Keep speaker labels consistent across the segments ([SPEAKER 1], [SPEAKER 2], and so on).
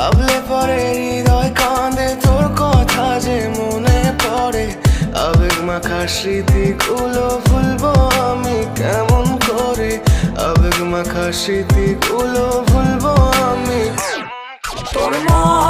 [SPEAKER 1] ভাবলে পরে হৃদয় কাঁদে, তোর কথা যে মনে পড়ে। আবেগ মাখা স্মৃতিগুলো ভুলবো আমি কেমন করে? আবেগ মাখা স্মৃতিগুলো ভুলবো আমি।
[SPEAKER 2] তোর মন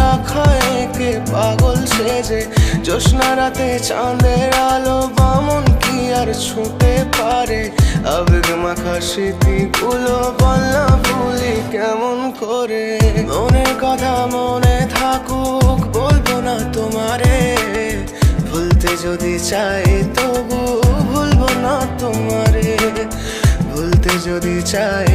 [SPEAKER 1] একে সেজে জ্যোৎস্না রাতে চাঁদের আলো বামন কি আর ছুঁতে পারে? আবেগ মাখা স্মৃতিগুলো বলনা ভুলি কেমন করে? মনের কথা মনে থাকুক, বলব না তোমারে। ভুলতে যদি চাই তবু ভুলবো না তোমারে। ভুলতে যদি চাই